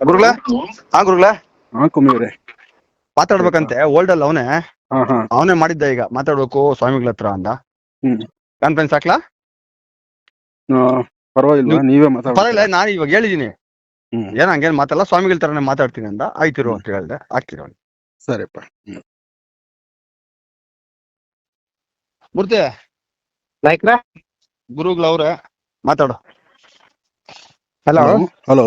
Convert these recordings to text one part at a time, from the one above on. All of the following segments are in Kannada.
ಗುರುಗಳ? ಹಾ ಗುರುಗಳ? ಹಾ ಮಾತಾಡ್ಬೇಕಂತೆ ಓಲ್ಡ್ ಅಲ್ಲ ಅವನೇ? ಹಾ ಹಾ. ಅವನೇ ಮಾಡಿದ್ದ ಈಗ ಮಾತಾಡ್ಬೇಕು ಸ್ವಾಮಿಗಳ ಹತ್ರ ಅಂದ ಹ್ಮ್. ಕಾನ್ಫರೆನ್ಸ್ ಹಾಕ್ಲಾ? ಆ, ಪರವಾಗಿಲ್ವಾ ನೀವೇ ಮಾತಾಡ ಪರವಾಗಿಲ್ಲ ನಾನು ಇವಾಗ ಹೇಳಿದೀನಿ. ಹ್ಮ್. ಏನ್ ಹಂಗೇನ್ ಮಾತಲ್ಲ ಸ್ವಾಮಿಗಳ ತರನೇ ಮಾತಾಡ್ತೀನಿ ಅಂದ ಆಯ್ತಿರು ಅಂತ ಹೇಳ್ದೆ ಹಾಕ್ತಿರೋ ಸರಿಪ್ಪ. ಹ್ಮ್. ಮೂರ್ತಿ? ನಾಯ್ಕ್ರ? ಗುರುಗಳವ್ರೆ ಮಾತಾಡು. ಹಲೋ ಹಲೋ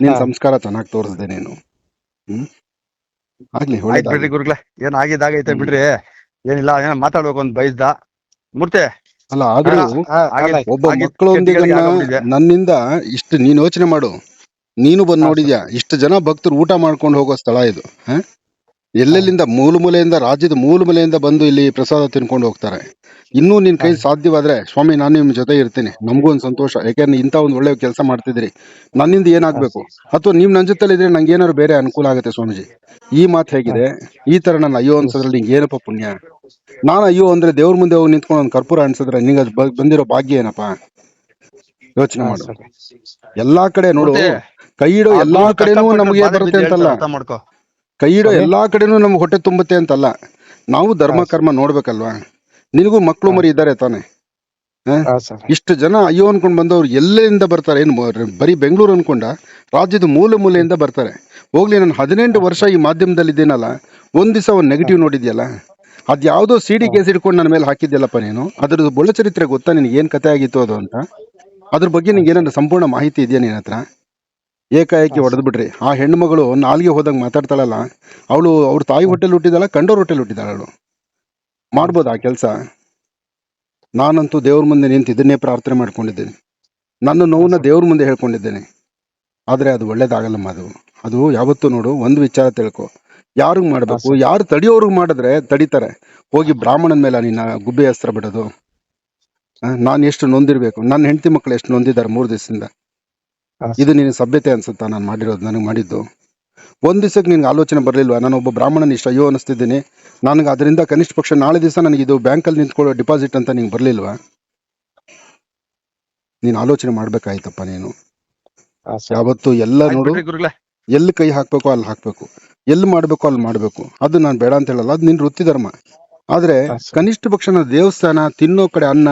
ನಿನ್ ಸಂಸ್ಕಾರ ಚೆನ್ನಾಗಿ ತೋರಿಸಿದೆ ನೀನು. ಹ್ಮ್? ಆಗ್ಲಿ ಆಯ್ತು ಬಿಡ್ರಿ ಗುರುಗಳೇ ಏನ್ ಆಗಿದ್ದಾಗೈತೆ ಬಿಡ್ರಿ. ಏನಿಲ್ಲ ಏನ ಮಾತಾಡ್ಬೇಕು ಅಂತ ಬಯಸ್ದ ಮೂರ್ತಿ. ಅಲ್ಲ ಆದ್ರೂ ಒಬ್ಬ ಮಕ್ಕಳು ಮಕ್ಕಳೊಂದಿಗೆ ನನ್ನಿಂದ ಇಷ್ಟು ನೀನ್ ಯೋಚನೆ ಮಾಡು. ನೀನು ಬಂದ್ ನೋಡಿದ್ಯಾ? ಇಷ್ಟು ಜನ ಭಕ್ತರು ಊಟ ಮಾಡ್ಕೊಂಡು ಹೋಗೋ ಸ್ಥಳ ಇದು. ಹ? ಎಲ್ಲೆಲ್ಲಿಂದ ಮೂಲ ಮೂಲೆಯಿಂದ ರಾಜ್ಯದ ಮೂಲ ಮೂಲೆಯಿಂದ ಬಂದು ಇಲ್ಲಿ ಪ್ರಸಾದ ತಿನ್ಕೊಂಡು ಹೋಗ್ತಾರೆ. ಇನ್ನೂ ನಿನ್ ಕೈ ಸಾಧ್ಯವಾದ್ರೆ ಸ್ವಾಮಿ ನಾನು ನಿಮ್ ಜೊತೆ ಇರ್ತೀನಿ. ನಮಗೂ ಒಂದು ಸಂತೋಷ. ಯಾಕೆಂದ್ರೆ ಇಂಥ ಒಂದ್ ಒಳ್ಳೆ ಕೆಲಸ ಮಾಡ್ತಿದ್ರಿ ನನ್ನಿಂದ ಏನಾಗ್ಬೇಕು? ಅಥವಾ ನೀವ್ ನನ್ ಜೊತೆ ಇದ್ರೆ ನಂಗೆ ಏನಾದ್ರು ಬೇರೆ ಅನುಕೂಲ ಆಗುತ್ತೆ ಸ್ವಾಮೀಜಿ? ಈ ಮಾತು ಹೇಗಿದೆ. ಈ ತರ ನನ್ನ ಅಯ್ಯೋ ಅನ್ಸೋದ್ರಲ್ಲಿ ನಿಂಗೆ ಏನಪ್ಪ ಪುಣ್ಯ? ನಾನು ಅಯ್ಯೋ ಅಂದ್ರೆ ದೇವ್ರ ಮುಂದೆ ಹೋಗಿ ನಿಂತ್ಕೊಂಡು ಒಂದು ಕರ್ಪೂರ ಅನ್ಸಿದ್ರೆ ನಿಂಗೆ ಅದ್ ಬಂದಿರೋ ಭಾಗ್ಯ ಏನಪ್ಪ? ಯೋಚನೆ ಮಾಡು. ಎಲ್ಲಾ ಕಡೆ ನೋಡು. ಕೈ ಇಡೋ ಎಲ್ಲಾ ಕಡೆನೂ ನಮಗೆ ಬರುತ್ತೆ ಅಂತಲ್ಲ. ಕೈ ಇಡೋ ಎಲ್ಲಾ ಕಡೆನೂ ನಮ್ಗೆ ಹೊಟ್ಟೆ ತುಂಬುತ್ತೆ ಅಂತಲ್ಲ. ನಾವು ಧರ್ಮ ಕರ್ಮ ನೋಡ್ಬೇಕಲ್ವಾ? ನಿನಗೂ ಮಕ್ಕಳು ಮರಿ ಇದ್ದಾರೆ ತಾನೆ. ಇಷ್ಟು ಜನ ಅಯ್ಯೋ ಅನ್ಕೊಂಡ್ ಬಂದವ್ರು ಎಲ್ಲೆಯಿಂದ ಬರ್ತಾರೆ? ಏನು ಬರೀ ಬೆಂಗಳೂರು ಅನ್ಕೊಂಡ? ರಾಜ್ಯದ ಮೂಲೆ ಮೂಲೆಯಿಂದ ಬರ್ತಾರೆ. ಹೋಗ್ಲಿ ನಾನು ಹದಿನೆಂಟು ವರ್ಷ ಈ ಮಾಧ್ಯಮದಲ್ಲಿ ಇದ್ದೀನಲ್ಲ ಒಂದ್ ದಿವಸ ಒಂದು ನೆಗೆಟಿವ್ ನೋಡಿದ್ಯಲ್ಲ? ಅದ್ ಯಾವ್ದೋ ಸಿಡಿ ಕೇಸ್ ಇಟ್ಕೊಂಡು ನನ್ನ ಮೇಲೆ ಹಾಕಿದ್ಯಲ್ಲಪ್ಪ ನೀನು? ಅದ್ರದ್ದು ಬೊಳ ಚರಿತ್ರೆ ಗೊತ್ತಾ? ನಿನಗೆ ಏನ್ ಕತೆ ಆಗಿತ್ತು ಅದು ಅಂತ? ಅದ್ರ ಬಗ್ಗೆ ನಿಂಗೆ ಏನಾದ್ರು ಸಂಪೂರ್ಣ ಮಾಹಿತಿ ಇದೆಯಾ ನಿನ್ನ ಹತ್ರ? ಏಕಾಏಕಿ ಹೊಡೆದು ಬಿಡ್ರಿ ಆ ಹೆಣ್ಣು ಮಗಳು ನಾಲ್ಗೆ ಹೋದಾಗ ಮಾತಾಡ್ತಾಳಲ್ಲ ಅವಳು ಅವ್ರ ತಾಯಿ ಹೊಟ್ಟೆಲ್ ಹುಟ್ಟಿದಾಳ ಕಂಡೋರ್ ಹೊಟ್ಟೆಲ್ ಹುಟ್ಟಿದಾಳ ಅವಳು. ಮಾಡ್ಬೋದಾ ಆ ಕೆಲಸ? ನಾನಂತೂ ದೇವ್ರ ಮುಂದೆ ನಿಂತು ಇದನ್ನೇ ಪ್ರಾರ್ಥನೆ ಮಾಡ್ಕೊಂಡಿದ್ದೇನೆ. ನನ್ನ ನೋವನ್ನ ದೇವ್ರ ಮುಂದೆ ಹೇಳ್ಕೊಂಡಿದ್ದೇನೆ. ಆದರೆ ಅದು ಒಳ್ಳೇದಾಗಲ್ಲಮ್ಮ ಅದು. ಅದು ಯಾವತ್ತೂ ನೋಡು ಒಂದು ವಿಚಾರ ತಿಳ್ಕೊ. ಯಾರಿಗ್ ಮಾಡಬೇಕು? ಯಾರು ತಡಿಯೋರ್ಗ್ ಮಾಡಿದ್ರೆ ತಡಿತಾರೆ. ಹೋಗಿ ಬ್ರಾಹ್ಮಣನ ಮೇಲೆ ನಿನ್ನ ಗುಬ್ಬೆ ಅಸ್ತ್ರ ಬಿಡೋದು. ನಾನು ಎಷ್ಟು ನೊಂದಿರಬೇಕು? ನನ್ನ ಹೆಂಡತಿ ಮಕ್ಕಳು ಎಷ್ಟು ನೊಂದಿದ್ದಾರೆ ಮೂರು ದಿವಸದಿಂದ? ಇದು ನಿನ್ನ ಸಭ್ಯತೆ ಅನ್ಸುತ್ತಾ ನಾನು ಮಾಡಿರೋದು ನನಗೆ ಮಾಡಿದ್ದು? ಒಂದ್ ದಿವಸಕ್ಕೆ ನಿನ್ಗೆ ಆಲೋಚನೆ ಬರಲಿಲ್ವಾ? ನಾನು ಒಬ್ಬ ಬ್ರಾಹ್ಮಣನ ಇಷ್ಟ ಅಯ್ಯೋ ಅನಿಸ್ತಿದ್ದೀನಿ ನನಗೆ ಅದರಿಂದ ಕನಿಷ್ಠ ಪಕ್ಷ ನಾಳೆ ದಿವಸ ನನಗೆ ಇದು ಬ್ಯಾಂಕಲ್ಲಿ ನಿಂತ್ಕೊಳ್ಳೋ ಡಿಪಾಸಿಟ್ ಅಂತ ನಿಂಗೆ ಬರಲಿಲ್ವಾ? ನೀನು ಆಲೋಚನೆ ಮಾಡ್ಬೇಕಾಯ್ತಪ್ಪ ನೀನು. ಯಾವತ್ತು ಎಲ್ಲ ನೋಡು. ಎಲ್ಲಿ ಕೈ ಹಾಕ್ಬೇಕು ಅಲ್ಲಿ ಹಾಕ್ಬೇಕು. ಎಲ್ಲಿ ಮಾಡ್ಬೇಕು ಅಲ್ಲಿ ಮಾಡ್ಬೇಕು. ಅದು ನಾನು ಬೇಡ ಅಂತ ಹೇಳಲ್ಲ ಅದು ನಿನ್ ವೃತ್ತಿ ಧರ್ಮ. ಆದ್ರೆ ಕನಿಷ್ಠ ಪಕ್ಷ ನಾವು ದೇವಸ್ಥಾನ ತಿನ್ನೋ ಕಡೆ ಅನ್ನ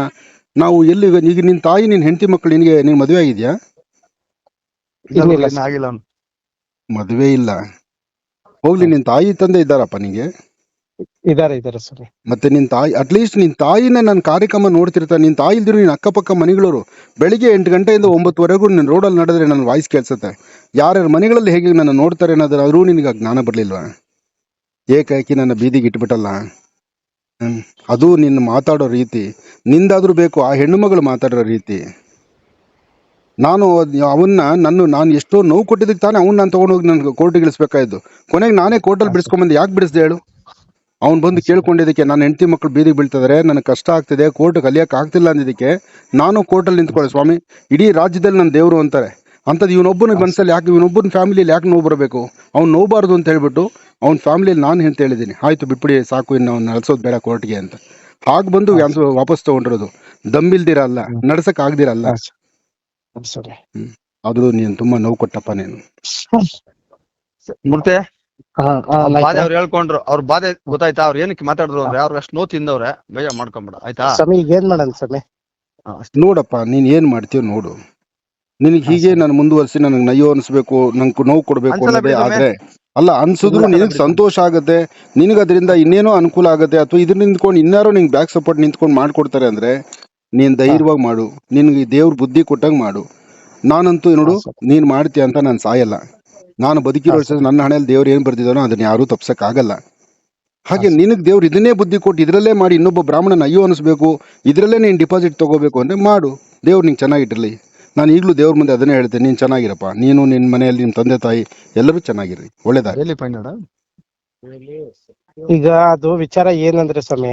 ನಾವು ಎಲ್ಲಿ ಈಗ ನಿನ್ ತಾಯಿ ನಿನ್ ಹೆಂಡತಿ ಮಕ್ಕಳು ನಿನಗೆ ನೀನ್ ಮದುವೆ ಆಗಿದ್ಯಾ ಇಲ್ಲ ಇನ್ನಿಲ್ಲ ಗುರುಗಳೇ, ಸರ್. ಆಗಿಲ್ಲ ಅವ್ನು. ಮದುವೆ ಇಲ್ಲ. ಹೋಗ್ಲಿ ನಿನ್ ತಾಯಿ ತಂದೆ ಇದ್ದಾರಪ್ಪ ನಿಂಗೆ? ಇದಾರೆ ಇದಾರೆ ಸರ್. ಮತ್ತೆ ನಿನ್ ತಾಯಿ ಅಟ್ಲೀಸ್ಟ್ ನಿನ್ ತಾಯಿನ ನನ್ ಕಾರ್ಯಕ್ರಮ ನೋಡ್ತಿರ್ತಾರೆ ನಿನ್ ತಾಯಿ ಇಲ್ದಿರು ನಿನ್ ಅಕ್ಕಪಕ್ಕ ಮನೆಗಳವರು ಬೆಳಿಗ್ಗೆ ಎಂಟು ಗಂಟೆಯಿಂದ ಒಂಬತ್ತುವರೆಗೂ ನಿನ್ ರೋಡಲ್ಲಿ ನಡೆದ್ರೆ ನನ್ನ ವಾಯ್ಸ್ ಕೇಳಿಸುತ್ತೆ. ಯಾರ್ಯಾರ ಮನೆಗಳಲ್ಲಿ ಹೇಗೆ ನನ್ನ ನೋಡ್ತಾರೆ ಅನ್ನೋದಾದ್ರೂ ನಿನಗೆ ಆ ಜ್ಞಾನ ಬರ್ಲಿಲ್ವಾ? ಏಕಾಏಕಿ ನನ್ನ ಬೀದಿಗೆ ಇಟ್ಬಿಟ್ಟಲ್ಲ? ಹ್ಮ್. ಅದು ನಿನ್ನ ಮಾತಾಡೋ ರೀತಿ. ನಿಂದಾದ್ರೂ ಬೇಕು ಆ ಹೆಣ್ಣು ಮಗಳು ಮಾತಾಡೋ ರೀತಿ. ನಾನು ಅವನ್ನ ನನ್ನ ನಾನು ಎಷ್ಟೋ ನೋವು ಕೊಟ್ಟಿದ್ದಕ್ಕೆ ತಾನೇ ಅವನ್ನ ನಾನು ತಗೊಂಡೋಗಿ ನನ್ನ ಕೋರ್ಟಿಗೆ ಇಳಿಸ್ಬೇಕಾಯ್ತು. ಕೊನೆಗೆ ನಾನೇ ಕೋರ್ಟಲ್ಲಿ ಬಿಡಿಸ್ಕೊಂಬಂದು ಯಾಕೆ ಬಿಡಿಸ್ದೆ ಹೇಳು? ಅವ್ನು ಬಂದು ಕೇಳ್ಕೊಂಡಿದ್ದಕ್ಕೆ ನನ್ನ ಹೆಂಡತಿ ಮಕ್ಕಳು ಬೀದಿಗೆ ಬೀಳ್ತಿದ್ರೆ ನನಗೆ ಕಷ್ಟ ಆಗ್ತಿದೆ ಕೋರ್ಟ್ ಕಲಿಯೋಕೆ ಆಗ್ತಿಲ್ಲ ಅಂದಿದ್ದಕ್ಕೆ ನಾನು ಕೋರ್ಟಲ್ಲಿ ನಿಂತ್ಕೊಳ್ಳಿ ಸ್ವಾಮಿ. ಇಡೀ ರಾಜ್ಯದಲ್ಲಿ ನನ್ನ ದೇವರು ಅಂತಾರೆ. ಅಂಥದ್ದು ಇವನೊಬ್ಬನ ಮನಸ್ಸಲ್ಲಿ ಯಾಕೆ ಇವನೊಬ್ಬನ ಫ್ಯಾಮಿಲಿಯಲ್ಲಿ ಯಾಕೆ ನೋವು ಬರಬೇಕು? ಅವ್ನು ನೋಬಾರ್ದು ಅಂತ ಹೇಳ್ಬಿಟ್ಟು ಅವ್ನ ಫ್ಯಾಮಿಲಿಯಲ್ಲಿ ನಾನು ಅಂತ ಹೇಳಿದ್ದೀನಿ. ಆಯ್ತು ಬಿಟ್ಬಿಡಿ ಸಾಕು ಇನ್ನು ಅವ್ನು ನಡೆಸೋದು ಬೇಡ ಕೋರ್ಟ್ಗೆ ಅಂತ. ಹಾಗೆ ಬಂದು ವಾಪಸ್ ದಮ್ಮಿಲ್ದಿರಲ್ಲ ನಡೆಸಕ್ಕೆ ಅಲ್ಲ ಸರಿ. ಸರಿ ಆದ್ರೂ ನೀನು ತುಂಬಾ ನೋವು ಕೊಟ್ಟಪ್ಪ ನೀನು. ಮೂರ್ತಿ ಅವ್ರ ನಾಯ್ಕ್ರ. ಬಾಧೆ ಅವ್ರು ಹೇಳ್ಕೊಂಡ್ರು ಅವ್ರ ಬಾಧೆ ಗೊತ್ತಾಯ್ತಾ? ಅವ್ರು ಏನಕ್ಕೆ ಮಾತಾಡಿದ್ರು ಅಂದ್ರೆ ಅವ್ರು ಅಷ್ಟು ನೋವು ತಿಂದವ್ರೆ? ಬೇಜಾರ್ ಮಾಡ್ಕೊಂಬಿಡ ಆಯ್ತಾ? ಸ್ವಾಮಿ ಈಗ ಏನ್ ಮಾಡೋಣ ಸ್ವಾಮಿ? ನೋಡಪ್ಪ ನೀನ್ ಏನ್ ಮಾಡ್ತೀಯೋ ನೋಡು. ನಿನಗೆ ಹೀಗೆ ನಾನು ಮುಂದುವರಿಸಿ ನನಗೆ ನಯ್ಯೋ ಅನ್ಸ್ಬೇಕು ನಂಗೆ ನೋವು ಕೊಡ್ಬೇಕು ಅನ್ಸಲ್ಲ ಅನ್ನೋದೇ ಬಿಡು ಆದ್ರೆ ಅಲ್ಲ ಅನ್ಸಿದ್ರು ನಿನಗ್ ನಿನಗೆ ಬಿಡು. ಸಂತೋಷ ಆಗುತ್ತೆ ನಿನಗೆ ಅದರಿಂದ ಇನ್ನೇನೋ ಅನುಕೂಲ ಆಗುತ್ತೆ ಅಥವಾ ಇದ್ರ ನಿಂತ್ಕೊಂಡು ಇನ್ನಾರು ನಿಂಗೆ ಬ್ಯಾಕ್ ಸಪೋರ್ಟ್ ನಿಂತ್ಕೊಂಡು ಮಾಡ್ಕೊಡ್ತಾರೆ ಅಂದ್ರೆ ನೀನ್ ಧೈರ್ಯವಾಗಿ ಮಾಡು. ನಿನ್ಗೆ ದೇವ್ರ ಬುದ್ಧಿ ಕೊಟ್ಟಂಗ್ ಮಾಡು. ನಾನಂತೂ ನೋಡು ನೀನ್ ಮಾಡ್ತೀಯ ಅಂತ ನಾನು ಸಾಯಲ್ಲ. ನಾನು ಬದುಕಿರೋ ನನ್ನ ಹಣೆಯಲ್ಲಿ ದೇವ್ರು ಏನ್ ಬರ್ತಿದ್ದಾನೋ ಅದನ್ನ ಯಾರೂ ತಪ್ಸಕ್ಕಾಗಲ್ಲ. ಹಾಗೆ ನಿನಗೆ ದೇವ್ರು ಇದನ್ನೇ ಬುದ್ಧಿ ಕೊಟ್ಟು ಇದರಲ್ಲೇ ಮಾಡಿ ಇನ್ನೊಬ್ಬ ಬ್ರಾಹ್ಮಣನ ಅಯ್ಯೋ ಅನಿಸ್ಬೇಕು ಇದ್ರಲ್ಲೇ ನೀನ್ ಡಿಪಾಸಿಟ್ ತಗೋಬೇಕು ಅಂದ್ರೆ ಮಾಡು. ದೇವ್ರು ನಿಂಗೆ ಚೆನ್ನಾಗಿಟ್ಟಿರಲಿ. ನಾನು ಈಗಲೂ ದೇವ್ರ ಮುಂದೆ ಅದನ್ನೇ ಹೇಳ್ತೇನೆ ನೀನು ಚೆನ್ನಾಗಿರಪ್ಪ. ನೀನು ನಿನ್ನ ಮನೆಯಲ್ಲಿ ನಿಮ್ಮ ತಂದೆ ತಾಯಿ ಎಲ್ಲರೂ ಚೆನ್ನಾಗಿರಿ ಒಳ್ಳೇದಾಗ ಈಗ ಅದು ವಿಚಾರ ಏನಂದ್ರೆ ಸ್ವಾಮಿ.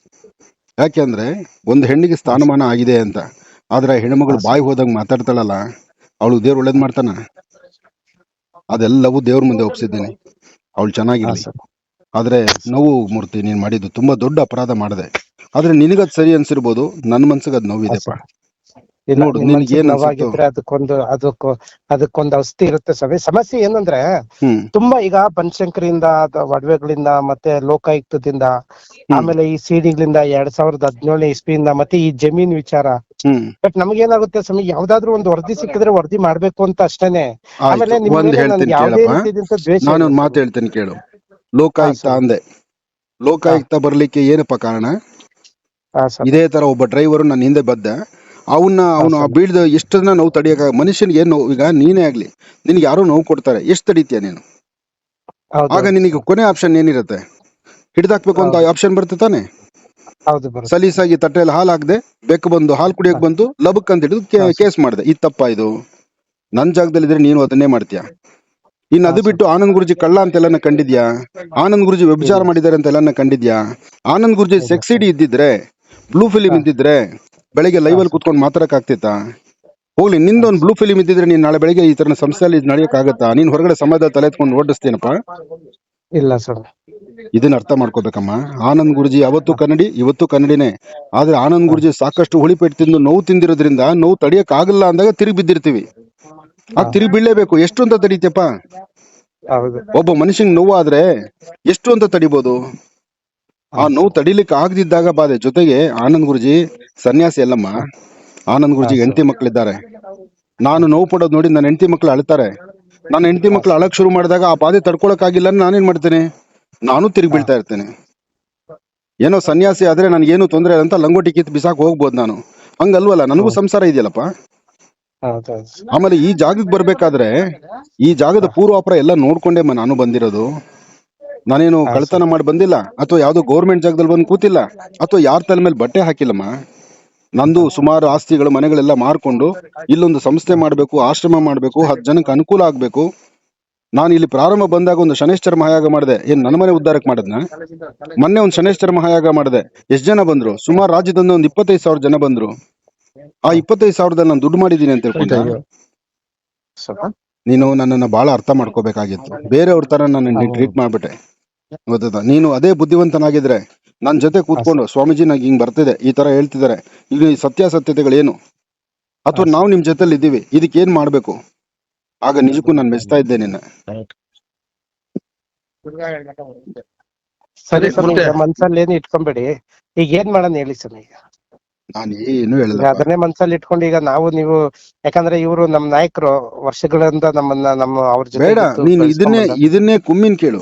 ಯಾಕೆಂದ್ರೆ ಒಂದು ಹೆಣ್ಣಿಗೆ ಸ್ಥಾನಮಾನ ಆಗಿದೆ ಅಂತ ಆದ್ರೆ ಹೆಣ್ಮಗಳು ಬಾಯಿ ಹೋದಾಗ ಮಾತಾಡ್ತಾಳಲ್ಲ ಅವಳು ದೇವ್ರು ಒಳ್ಳೇದ್ ಮಾಡ್ತಾನ? ಅದೆಲ್ಲವೂ ದೇವ್ರ ಮುಂದೆ ಒಪ್ಸಿದ್ದೀನಿ. ಅವಳು ಚೆನ್ನಾಗಿಲ್ಲ ಆದ್ರೆ ನೋವು ಮೂರ್ತಿ ನೀನ್ ಮಾಡಿದ್ದು ತುಂಬಾ ದೊಡ್ಡ ಅಪರಾಧ ಮಾಡಿದೆ. ಆದ್ರೆ ನಿನಗದ್ ಸರಿ ಅನ್ಸಿರ್ಬೋದು ನನ್ ಮನ್ಸಿಗೆ ಅದ್ ನೋವಿದೆಪ್ಪ ನೋಡು, ನಿಮ್ ನಿನ್ಗೆ ಮನ್ಸಿಗೆ ಏನ್ ನೋವಾಗಿದ್ರೆ ಅದಕ್ಕೊಂದು ಅದಕ್ಕೂ ಅದಕ್ಕೊಂದು ಔಷಧಿ ಇರುತ್ತೆ ಸ್ವಾಮಿ ಸಮಸ್ಯೆ ಏನಂದ್ರೆ ತುಂಬಾ ಈಗ ಬನಶಂಕರಿಯಿಂದ ಒಡವೆಗಳಿಂದ ಮತ್ತೆ ಲೋಕಾಯುಕ್ತದಿಂದ ಆಮೇಲೆ ಈ ಸಿಡಿಗಳಿಂದ ಎರಡ್ ಸಾವಿರದ ಹದಿನೇಳನೇ ಇಸ್ವಿಯಿಂದ ಮತ್ತೆ ಈ ಜಮೀನ್ ವಿಚಾರ. ಬಟ್ ನಮ್ಗೇನಾಗುತ್ತೆ ಸ್ವಾಮಿ ಯಾವ್ದಾದ್ರು ಒಂದು ವರದಿ ಸಿಕ್ಕಿದ್ರೆ ವರದಿ ಮಾಡ್ಬೇಕು ಅಂತ ಅಷ್ಟೇನೆ. ಆಮೇಲೆ ನಾನು ಮಾತು ಹೇಳ್ತೀನಿ ಕೇಳು. ಲೋಕಾಯುಕ್ತ ಅಂದೆ. ಲೋಕಾಯುಕ್ತ ಬರ್ಲಿಕ್ಕೆ ಏನಪ್ಪ ಕಾರಣ. ಇದೇ ತರ ಒಬ್ಬ ಡ್ರೈವರ್ ನನ್ನ ಹಿಂದೆ ಬದ್ದ ಅವನ್ನ ಅವನು. ಬೀಳ್ದ ಎಷ್ಟನ್ನ ನೋವು ತಡಿಯಕ ಮನುಷ್ಯನಿಗೆ ಏನ್ ನೋವು? ಈಗ ನೀನೇ ಆಗ್ಲಿ ನಿನ್ಗೆ ಯಾರೋ ನೋವು ಕೊಡ್ತಾರೆ ಎಷ್ಟು ತಡಿತೀಯ ನೀನು? ಆಗ ನಿನಗೆ ಕೊನೆ ಆಪ್ಷನ್ ಏನಿರುತ್ತೆ? ಹಿಡ್ದಾಕ್ಬೇಕು ಅಂತ ಆಪ್ಷನ್ ಬರುತ್ತೆ ತಾನೆ? ಸಲೀಸಾಗಿ ತಟ್ಟೆಯಲ್ಲಿ ಹಾಲು ಹಾಕ್ದೆ ಬೆಕ್ಕು ಬಂದು ಹಾಲು ಕುಡಿಯಕ್ ಬಂದು ಲಬಕ್ ಅಂತ ಹಿಡಿದು ಕೇಸ್ ಮಾಡಿದೆ ಇದು ತಪ್ಪ ಇದು? ನನ್ ಜಾಗದಲ್ಲಿ ಇದ್ರೆ ನೀನು ಅದನ್ನೇ ಮಾಡ್ತೀಯ? ಇನ್ನು ಅದು ಬಿಟ್ಟು ಆನಂದ್ ಗುರುಜಿ ಕಳ್ಳ ಅಂತೆಲ್ಲ ಕಂಡಿದ್ಯಾ? ಆನಂದ್ ಗುರುಜಿ ವ್ಯಭಿಚಾರ ಮಾಡಿದ್ದಾರೆ ಅಂತೆಲ್ಲ ಕಂಡಿದ್ಯಾ? ಆನಂದ್ ಗುರುಜಿ. ಸೆಕ್ಸಿಡಿ ಇದ್ದಿದ್ರೆ ಬ್ಲೂ ಫಿಲಿಮ್ ಇದ್ದಿದ್ರೆ ಬೆಳಗ್ಗೆ ಲೈವ್ ಅಲ್ಲಿ ಸರ್. ಕುತ್ಕೊಂಡು ಮಾತಾಡಕ್ ಆಗ್ತಿತ್ತಾ ಹೋಗ್ಲಿ ನಿಂದೊಂದು ಬ್ಲೂ ಫಿಲಿಮ್ ಇದ್ದಿದ್ರೆ ನೀನ್ ನಾಳೆ ಬೆಳಿಗ್ಗೆ ಈ ತರ ಸಂಸ್ಥೆಯಲ್ಲಿ ಅಲ್ಲಿ ನಡೆಯಕ್ ಆಗತ್ತಾ ನೀನ್ ಹೊರಗಡೆ ಸಮಾಜ ತಲೆ ಎತ್ಕೊಂಡು ಓಡಿಸ್ತೀನಪ್ಪ. ಇಲ್ಲ ಸರ್. ಇದನ್ನ ಅರ್ಥ ಮಾಡ್ಕೋಬೇಕಮ್ಮ. ಆನಂದ್ ಗುರುಜಿ ಅವತ್ತು ಕನ್ನಡಿ ಇವತ್ತು ಕನ್ನಡಿನೇ. ಆದ್ರೆ ಆನಂದ್ ಗುರುಜಿ ಸಾಕಷ್ಟು ಹುಳಿಪೇಟ್ ತಿಂದು ನೋವು ತಿಂದಿರೋದ್ರಿಂದ ನೋವು ತಡಿಯಕ್ ಆಗಲ್ಲ ಅಂದಾಗ ತಿರುಗಿ ಬಿದ್ದಿರ್ತೀವಿ. ಆ ತಿರುಗಿ ಬೀಳಲೇಬೇಕು. ಎಷ್ಟು ಅಂತ ತಡೀತಪ್ಪ? ಹೌದು. ಒಬ್ಬ ಮನುಷ್ಯನ್ ನೋವು ಆದ್ರೆ ಎಷ್ಟು ಅಂತ ತಡಿಬೋದು? ಆ ನೋವು ತಡಿಲಿಕ್ಕೆ ಆಗದಿದ್ದಾಗ ಬಾಧೆ ಜೊತೆಗೆ ಆನಂದ್ ಗುರುಜಿ ಸನ್ಯಾಸಿ ಅಲ್ಲಮ್ಮ. ಆನಂದ್ ಗುರುಜಿ ಹೆಂಡತಿ ಮಕ್ಕಳಿದ್ದಾರೆ ನಾನು ನೋವು ಪಡೋದು ನೋಡಿ ನನ್ನ ಹೆಂಡತಿ ಮಕ್ಕಳು ಅಳ್ತಾರೆ. ನನ್ನ ಹೆಂಡತಿ ಮಕ್ಕಳು ಅಳಕ್ ಶುರು ಮಾಡಿದಾಗ ಆ ಬಾಧೆ ತಡ್ಕೊಳಕ್ ಆಗಿಲ್ಲ ನಾನೇನ್ ಮಾಡ್ತೇನೆ? ನಾನು ತಿರುಗಿ ಬೀಳ್ತಾ ಇರ್ತೇನೆ. ಏನೋ ಸನ್ಯಾಸಿ ಆದ್ರೆ ನನ್ಗೇನು ತೊಂದರೆ ಇಲ್ಲ ಅಂತ ಲಂಗೋಟಿ ಕಿತ್ ಬಿಸಾಕ್ ಹೋಗ್ಬೋದು ನಾನು. ಹಂಗಲ್ವಲ್ಲ? ನನಗೂ ಸಂಸಾರ ಇದೆಯಲ್ಲಪ್ಪ. ಆಮೇಲೆ ಈ ಜಾಗಕ್ಕೆ ಬರ್ಬೇಕಾದ್ರೆ ಈ ಜಾಗದ ಪೂರ್ವಾಪರ ಎಲ್ಲ ನೋಡ್ಕೊಂಡೆ ನಾನು ಬಂದಿರೋದು. ನಾನೇನು ಕಳ್ತನ ಮಾಡಿ ಬಂದಿಲ್ಲ? ಅಥವಾ ಯಾವ್ದೋ ಗೌರ್ಮೆಂಟ್ ಜಾಗದಲ್ಲಿ ಬಂದು ಕೂತಿಲ್ಲ? ಅಥವಾ ಯಾರ ತಲೆ ಮೇಲೆ ಬಟ್ಟೆ ಹಾಕಿಲ್ಲಮ್ಮ? ನಂದು ಸುಮಾರು ಆಸ್ತಿಗಳು ಮನೆಗಳೆಲ್ಲ ಮಾರ್ಕೊಂಡು ಇಲ್ಲೊಂದು ಸಂಸ್ಥೆ ಮಾಡ್ಬೇಕು ಆಶ್ರಮ ಮಾಡ್ಬೇಕು ಹತ್ತು ಜನಕ್ಕೆ ಅನುಕೂಲ ಆಗ್ಬೇಕು. ನಾನು ಇಲ್ಲಿ ಪ್ರಾರಂಭ ಬಂದಾಗ ಒಂದು ಶನೇಶ್ವರ ಮಹಾಯಾಗ ಮಾಡಿದೆ. ಏನ್ ನನ್ನ ಮನೆ ಉದ್ದಾರಕ್ಕೆ ಮಾಡಿದ್ನ? ಮೊನ್ನೆ ಒಂದು ಶನೇಶ್ವರ ಮಹಾಯಾಗ ಮಾಡಿದೆ. ಎಷ್ಟು ಜನ ಬಂದ್ರು? ಸುಮಾರು ರಾಜ್ಯದಿಂದ ಒಂದು ಇಪ್ಪತ್ತೈದು ಸಾವಿರ ಜನ ಬಂದ್ರು. ಆ ಇಪ್ಪತ್ತೈದು ಸಾವಿರದಲ್ಲಿ ನಾನು ದುಡ್ಡು ಮಾಡಿದೀನಿ ಅಂತ ಹೇಳ್ಕೊಂಡ ನೀನು ನನ್ನನ್ನ ಬಹಳ ಅರ್ಥ ಮಾಡ್ಕೋಬೇಕಾಗಿತ್ತು. ಬೇರೆಯವ್ರ ತರ ನಾನು. ಟ್ರೀಟ್ ಮಾಡ್ಬಿಟ್ಟೆ. ಗೊತ್ತದ? ನೀನು ಅದೇ ಬುದ್ಧಿವಂತನಾಗಿದ್ರೆ ನನ್ನ ಜೊತೆ ಕೂತ್ಕೊಂಡು ಸ್ವಾಮೀಜಿ ನಂಗೆ ಹಿಂಗ್ ಬರ್ತಿದೆ ಈ ತರ ಹೇಳ್ತಿದ್ದಾರೆ. ಈಗ ಈ ಸತ್ಯಾಸತ್ಯತೆಗಳೇನು? ಅಥವಾ ನಾವು ನಿಮ್ ಜೊತೆಲಿ ಇದ್ದೀವಿ ಇದಕ್ಕೆ ಏನ್ ಮಾಡ್ಬೇಕು? ಆಗ ನಿಜಕ್ಕೂ ನಾನು ಮೆಚ್ತಾ ಇದ್ದೆ ನಿನ್ನ. ಸರಿ ಮನ್ಸಲ್ಲಿ ಏನು ಇಟ್ಕೊಂಬೇಡಿ. ಈಗ ಏನ್ ಮಾಡೋಣ ಹೇಳಿ ಸರ್ ಈಗ ನಾನು ಏನು ಈಗ ಅದನ್ನೇ ಮನ್ಸಲ್ಲಿ ಇಟ್ಕೊಂಡು ಈಗ ನಾವು ನೀವು ಯಾಕಂದ್ರೆ ಇವರು ನಮ್ ನಾಯಕರು ವರ್ಷಗಳಿಂದ ನಮ್ಮನ್ನ ನಮ್ಮ ಅವ್ರ ಜೊತೆ ಬೇಡ ಇದ್ದು ನೀನು ಇದನ್ನೇ ಬೆಳ್ಸ್ಕೊಂಡ್ ಇದನ್ನೇ ಕುಮ್ಮಿನ್ ಕೇಳು.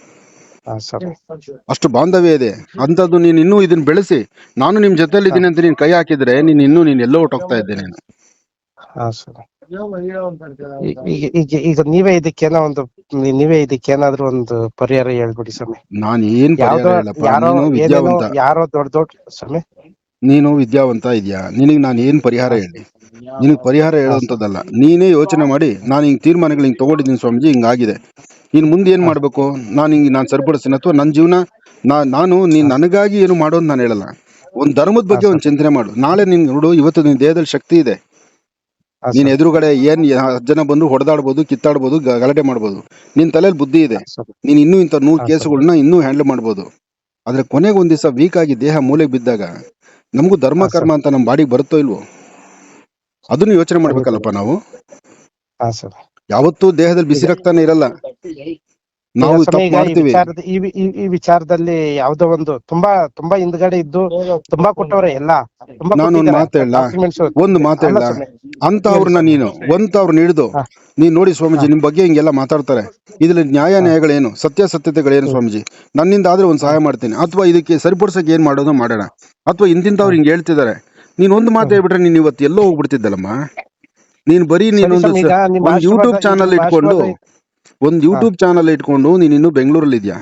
ಹಾ, ಸ್ವಾಮಿ ಅಷ್ಟು ಬಾಂಧವ್ಯ ಇದೆ. ಅಂತದ್ದು ನೀನ್ ಇನ್ನೂ ಇದನ್ನ ಬೆಳೆಸಿ. ನಾನು ನಿಮ್ ಜೊತೆಲಿ ಇದ್ದೀನಿ ಅಂತ ನೀನ್ ಕೈ ಹಾಕಿದ್ರೆ ನೀನ್ ಇನ್ನೂ ನೀನ್ ಎಲ್ಲೋ ಹೊಟ್ಟೋಗ್ತಾ ಇದ್ದೆ ನೀನು. ಹಾ ಈ- ಈಗ ಈಗ ಈಗ ನೀವೇ ಇದಕ್ಕೇನೋ ಒಂದು ನೀ- ನೀವೇ ಇದಕ್ಕೇನಾದ್ರೂ ಒಂದು ಪರಿಹಾರ ಹೇಳ್ಬಿಡಿ ಸ್ವಾಮಿ. ನಾನ್ ಏನ್ ಯಾವ್ದೋ ಪರಿಹಾರ ಹೇಳಪ್ಪ ಯಾರೋ ನೀನು ಏನೇನೋ ವಿದ್ಯಾವಂತ ಯಾರೋ ದೊಡ್ಡ ದೊಡ್ಡ ಸ್ವಾಮಿ. ನೀನು ವಿದ್ಯಾವಂತ ಇದೆಯಾ? ನಿನಗ್ ನಾನು ಏನ್ ಪರಿಹಾರ ಹೇಳಿ? ನಿನಗ್ ಪರಿಹಾರ ಹೇಳುವಂತದ್ದಲ್ಲ ನೀನೇ ಯೋಚನೆ ಮಾಡಿ ನಾನು ಹಿಂಗ್ ತೀರ್ಮಾನಗಳು ಹಿಂಗ್ ತಗೊಂಡಿದ್ದೀನಿ ಸ್ವಾಮೀಜಿ ಹಿಂಗಾಗಿದೆ. ಇನ್ನು ಮುಂದೆ ಏನ್ ಮಾಡ್ಬೇಕು? ನಾನು ಹಿಂಗ್ ನಾನ್ ಸರಿಪಡಿಸ್ತೀನಿ. ಅಥವಾ ನನ್ನ ಜೀವನ ನಾ ನಾನು ನೀನ್ ನನಗಾಗಿ ಏನು ಮಾಡೋದು ನಾನು ಹೇಳಲ್ಲ. ಒಂದ್ ಧರ್ಮದ ಬಗ್ಗೆ ಒಂದ್ ಚಿಂತನೆ ಮಾಡು. ನಾಳೆ ನಿನ್ ನೋಡು ಇವತ್ತು ನಿನ್ನ ದೇಹದಲ್ಲಿ ಶಕ್ತಿ ಇದೆ. ನೀನ್ ಎದುರುಗಡೆ ಏನ್ ಅರ್ಜನ ಜನ ಬಂದು ಹೊಡೆದಾಡ್ಬೋದು ಕಿತ್ತಾಡ್ಬೋದು ಗಲಾಟೆ ಮಾಡ್ಬೋದು. ನಿನ್ ತಲೆಯಲ್ಲಿ ಬುದ್ಧಿ ಇದೆ. ನೀನ್ ಇನ್ನೂ ಇಂಥ ನೂರ್ ಕೇಸುಗಳನ್ನ ಇನ್ನೂ ಹ್ಯಾಂಡಲ್ ಮಾಡ್ಬೋದು. ಆದ್ರೆ ಕೊನೆಗೆ ಒಂದ್ ದಿವಸ ವೀಕ್ ಆಗಿ ದೇಹ ಮೂಲೆಗೆ ಬಿದ್ದಾಗ ನಮಗೂ ಧರ್ಮ ಕರ್ಮ ಅಂತ ನಮ್ ಬಾಡಿಗೆ ಬರುತ್ತೋ ಇಲ್ವೋ? ಅದನ್ನು ಯೋಚನೆ ಮಾಡ್ಬೇಕಲ್ಲಪ್ಪ ನಾವು? ಹಾ ಯಾವತ್ತೂ ದೇಹದಲ್ಲಿ ಬಿಸಿ ರಕ್ತನೇ ಇರಲ್ಲ. ನಾವು ತಪ್ಪು ಈ ಮಾಡ್ತೀವಿ. ವಿಚಾರದಲ್ಲಿ ಯಾವ್ದೋ ಒಂದು ತುಂಬಾ ತುಂಬಾ ಹಿಂದ್ಗಡೆ ಇದ್ದು ತುಂಬಾ ಕೊಟ್ಟವ್ರೆ ಎಲ್ಲ. ತುಂಬಾ ನಾನು ಒಂದ್ ಮಾತ್ ಹೇಳ ಒಂದ್ ಮಾತ್ ಹೇಳ ಅಂತ ಅವ್ರನ್ನ ನೀನು ಒಂತ ಅವ್ರನ್ನ ಹಿಡಿದು. ನೀನ್ ನೋಡಿ ಸ್ವಾಮೀಜಿ ನಿಮ್ ಬಗ್ಗೆ ಹಿಂಗೆಲ್ಲ ಮಾತಾಡ್ತಾರೆ. ಇದ್ರಲ್ಲಿ ನ್ಯಾಯ ನ್ಯಾಯಗಳೇನು? ಸತ್ಯಾಸತ್ಯತೆಗಳೇನು ಸ್ವಾಮೀಜಿ? ನನ್ನಿಂದ ಆದ್ರೆ ಒಂದ್ ಸಹಾಯ ಮಾಡ್ತೀನಿ. ಅಥವಾ ಇದಕ್ಕೆ ಸರಿಪಡಿಸಕ್ಕೆ ಏನ್ ಮಾಡೋದು ಮಾಡೋಣ. ಅಥವಾ ಇಂತಿಂತವ್ರು ಹಿಂಗ್ ಹೇಳ್ತಿದ್ದಾರೆ. ನೀನ್ ಒಂದ್ ಮಾತು ಹೇಳ್ಬಿಟ್ರೆ ನೀನ್ ಇವತ್ತು ಎಲ್ಲೋ ಹೋಗ್ಬಿಡ್ತಿದ್ದಲ್ಲಮ್ಮ? ನೀನ್ ಬರೀ ನೀನೊಂದು ಒಂದು ಯೂಟ್ಯೂಬ್ ಚಾನಲ್ ಇಟ್ಕೊಂಡು ಒಂದ್ ಯೂಟ್ಯೂಬ್ ಚಾನಲ್ ಇಟ್ಕೊಂಡು ನೀನ್ ಇನ್ನು ಬೆಂಗಳೂರಲ್ಲಿ ಇದ್ಯಾ?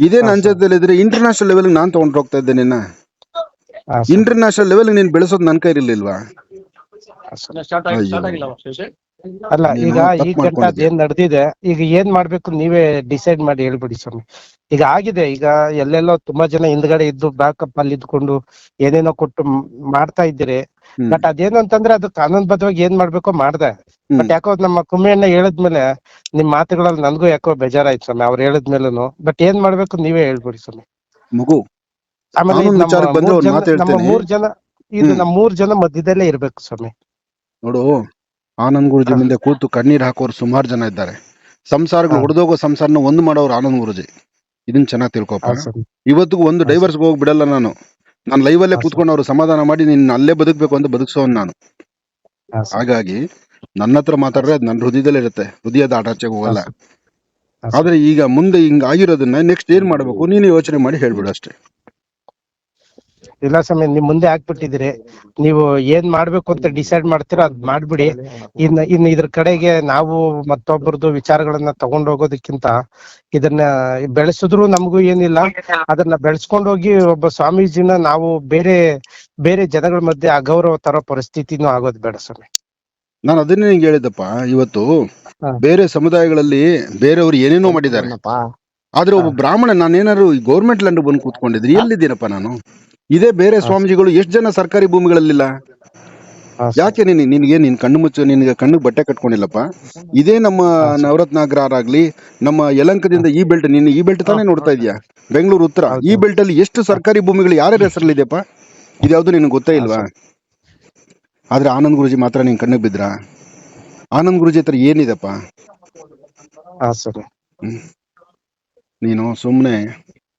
ಇದೇ ನನ್ ಜೊತೆಲ್ ಇದ್ರೆ ಇಂಟರ್ನ್ಯಾಷನಲ್ ಲೆವೆಲ್ ನಾನ್ ತಗೊಂಡ್ ಹೋಗ್ತಾ ಇದ್ದೆ ನಿನ್ನ. ಇಂಟರ್ನ್ಯಾಷನಲ್ ಲೆವೆಲ್ ನೀನ್ ಬೆಳೆಸೋದ್ ನನ್. ಅಯ್ಯೋ. ಅಲ್ಲ ಈಗ ಈ ಘಟ್ಟ. ಏನ್ ನಡೆದಿದೆ? ಈಗ ಏನ್ ಮಾಡ್ಬೇಕು ನೀವೇ ಡಿಸೈಡ್ ಮಾಡಿ ಹೇಳ್ಬಿಡಿ ಸ್ವಾಮಿ. ಈಗ ಆಗಿದೆ ಈಗ ಎಲ್ಲೆಲ್ಲೋ ತುಂಬಾ ಜನ ಹಿಂದ್ಗಡೆ ಇದ್ದು ಬ್ಯಾಕಪ್ ಅಲ್ಲಿ ಇದ್ಕೊಂಡು ಏನೇನೋ ಕೊಟ್ಟು ಮಾಡ್ತಾ ಇದ್ದೀರಿ. ಬಟ್ ಅದೇನು ಅಂತಂದ್ರೆ ಅದು ಕಾನೂನುಬದ್ಧವಾಗಿ ಏನ್ ಮಾಡ್ಬೇಕು ಮಾಡ್ದೆ. ಬಟ್ ಯಾಕೋ ನಮ್ಮ ಕುಮ್ಮಿಯಣ್ಣ ಹೇಳಿದ್ಮೇಲೆ ನಿಮ್ ಮಾತುಗಳಲ್ಲಿ ನನ್ಗೂ ಯಾಕೋ ಬೇಜಾರಾಯ್ತು ಸ್ವಾಮಿ ಅವ್ರು ಹೇಳಿದ್ಮೇಲೂ ಬಟ್ ಏನ್ ಮಾಡ್ಬೇಕು ನೀವೇ ಹೇಳ್ಬಿಡಿ ಸ್ವಾಮಿ. ಮಗು ಆಮೇಲೆ ನಮ್ಮ. ಮೂರ್ ಜನ ಇದು ನಮ್ಮ ಮೂರ್ ಜನ ಮಧ್ಯದಲ್ಲೇ ಇರ್ಬೇಕು ಸ್ವಾಮಿ. ನೋಡು ಆನಂದ್ ಗುರುಜಿ ಮುಂದೆ ಕೂತು ಕಣ್ಣೀರ್ ಹಾಕೋರು ಸುಮಾರು ಜನ ಇದ್ದಾರೆ. ಸಂಸಾರಗಳು ಹೊಡೆದೋಗೋ ಸಂಸಾರನ ಒಂದು ಮಾಡೋರು ಆನಂದ್ ಗುರುಜಿ. ಇದನ್ನ ಚೆನ್ನಾಗಿ ತಿಳ್ಕೊಪ್ಪ. ಇವತ್ತಿಗೂ ಒಂದು ಡೈವರ್ಸ್ ಹೋಗಿ ಬಿಡಲ್ಲ ನಾನು. ನಾನು ಲೈವ್ ಅಲ್ಲೇ ಕೂತ್ಕೊಂಡು ಅವ್ರು ಸಮಾಧಾನ ಮಾಡಿ ನಿನ್ನ ಅಲ್ಲೇ ಬದುಕ್ಬೇಕು ಅಂತ ಬದುಕ್ಸೋನ್ ನಾನು. ಹಾಗಾಗಿ ನನ್ನ ಹತ್ರ ಮಾತಾಡ್ರೆ ಅದು ನನ್ನ ಹೃದಯದಲ್ಲಿ ಇರುತ್ತೆ. ಹೃದಯದ ಆಟಾಚೆಗೆ ಹೋಗಲ್ಲ. ಆದ್ರೆ ಈಗ ಮುಂದೆ ಹಿಂಗ್ ಆಗಿರೋದನ್ನ ನೆಕ್ಸ್ಟ್ ಏನ್ ಮಾಡ್ಬೇಕು? ನೀನು ಯೋಚನೆ ಮಾಡಿ ಹೇಳ್ಬಿಡು ಅಷ್ಟೇ. ಇಲ್ಲ ಸಮಯ ನಿಮ್ ಮುಂದೆ ಹಾಕ್ಬಿಟ್ಟಿದಿರಿ ನೀವು ಏನ್ ಮಾಡ್ಬೇಕು ಅಂತ ಡಿಸೈಡ್ ಮಾಡ್ತೀರೋ ಅದ್ ಮಾಡ್ಬಿಡಿ. ಇನ್ ಇನ್ ಇದ್ರ ಕಡೆಗೆ ನಾವು ಮತ್ತೊಬ್ಬರದು ವಿಚಾರಗಳನ್ನ ತಗೊಂಡ್ ಹೋಗೋದಕ್ಕಿಂತ ಇದನ್ನ ಬೆಳೆಸಿದ್ರು ನಮಗೂ ಏನಿಲ್ಲ. ಅದನ್ನ ಬೆಳೆಸ್ಕೊಂಡೋಗಿ ಒಬ್ಬ ಸ್ವಾಮೀಜಿನ ನಾವು ಬೇರೆ ಬೇರೆ ಜನಗಳ ಮಧ್ಯೆ ಅಗೌರವ ತರೋ ಪರಿಸ್ಥಿತಿನೂ ಆಗೋದ್ ಬೇಡ ಸ್ವಾಮಿ. ನಾನು ಅದನ್ನೇ ನಿಂಗೆ ಹೇಳಿದ್ದಪ್ಪ. ಇವತ್ತು ಬೇರೆ ಸಮುದಾಯಗಳಲ್ಲಿ ಬೇರೆಯವರು ಏನೇನೋ ಮಾಡಿದ್ದಾರೆ. ಆದ್ರೆ ಒಬ್ಬ ಬ್ರಾಹ್ಮಣ ನಾನೇನಾದ್ರು ಗೌರ್ಮೆಂಟ್ ಲ್ಯಾಂಡ್ ಬಂದು ಕೂತ್ಕೊಂಡಿದ್ರಿ ಎಲ್ಲಿದ್ದೀನಪ್ಪ ನಾನು? ಇದೇ ಬೇರೆ ಸ್ವಾಮೀಜಿಗಳು ಎಷ್ಟು ಜನ ಸರ್ಕಾರಿ ಭೂಮಿಗಳಲ್ಲಿಲ್ಲ? ಯಾಕೆ ನೀನ್ ನಿನಗೆ ನೀನ್ ಕಣ್ಣು ಮುಚ್ಚು ನಿನಗೆ ಕಣ್ಣು ಬಟ್ಟೆ ಕಟ್ಕೊಂಡಿಲ್ಲಪ್ಪ? ಇದೇ ನಮ್ಮ ನವರತ್ನ ಆಗ್ಲಿ ನಮ್ಮ ಯಲಂಕದಿಂದ ಈ ಬೆಲ್ಟ್ ನಿನ್ನ ಈ ಬೆಲ್ಟ್ ತಾನೇ ನೋಡ್ತಾ ಇದೀಯಾ ಬೆಂಗಳೂರು ಉತ್ತರ ಈ ಬೆಲ್ಟ್ ಅಲ್ಲಿ ಎಷ್ಟು ಸರ್ಕಾರಿ ಭೂಮಿಗಳು ಯಾರ್ಯಾರ ಹೆಸರಲ್ಲಿದೆಯಪ್ಪ ಇದ್ಯಾವುದು ನಿನಗೆ ಗೊತ್ತೇ ಇಲ್ವಾ? ಆದ್ರೆ ಆನಂದ್ ಗುರುಜಿ ಮಾತ್ರ ನಿನ್ ಕಣ್ಣಿಗೆ ಬಿದ್ರ? ಆನಂದ್ ಗುರುಜಿ ಹತ್ರ ಏನಿದೆಪ್ಪ? ನೀನು ಸುಮ್ನೆ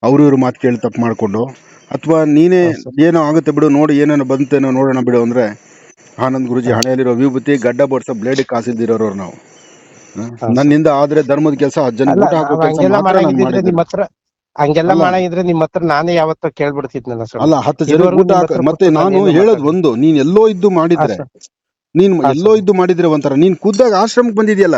ಅವ್ರ ಇವ್ರ ಮಾತು ಕೇಳಿ ತಪ್ಪು ಮಾಡ್ಕೊಂಡು ಅಥವಾ ನೀನೇ ಏನೋ ಆಗುತ್ತೆ ಬಿಡು ನೋಡಿ ಏನೇನೋ ಬಂತೇನೋ ನೋಡೋಣ ಬಿಡು ಅಂದ್ರೆ ಆನಂದ್ ಗುರುಜಿ ಹಣೆಯಲ್ಲಿರೋ ವಿಭೂತಿ ಗಡ್ಡ ಬಡ್ಸೋ ಬ್ಲೇಡ್ ಕಾಸಿದ್ದಿರೋರು ನಾವು? ನನ್ನಿಂದ ಆದ್ರೆ ಧರ್ಮದ ಕೆಲಸ ಹಂಗೆಲ್ಲ ಮಾಡಂಗಿದ್ರೆ ಮಾಡಿದ್ದೀನಿ ನಿಮ್ ಹತ್ರ ನಾನೇ ಯಾವತ್ತೋ ಕೇಳ್ಬಿಡ್ತಿದ್ನಲ್ಲ ಅಲ್ಲ ಹತ್ತು ಜನ ಊಟ ಹಾಕ ಮತ್ತೆ ನಾನು ಹೇಳೋದು ಒಂದು ನೀನ್ ಎಲ್ಲೋ ಇದ್ದು ಮಾಡಿದ್ರೆ ನೀನ್ ಎಲ್ಲೋ ಇದ್ದು ಮಾಡಿದ್ರೆ ಒಂಥರ ನೀನ್ ಖುದ್ದಾಗ ಆಶ್ರಮಕ್ಕೆ ಬಂದಿದ್ಯಲ್ಲ?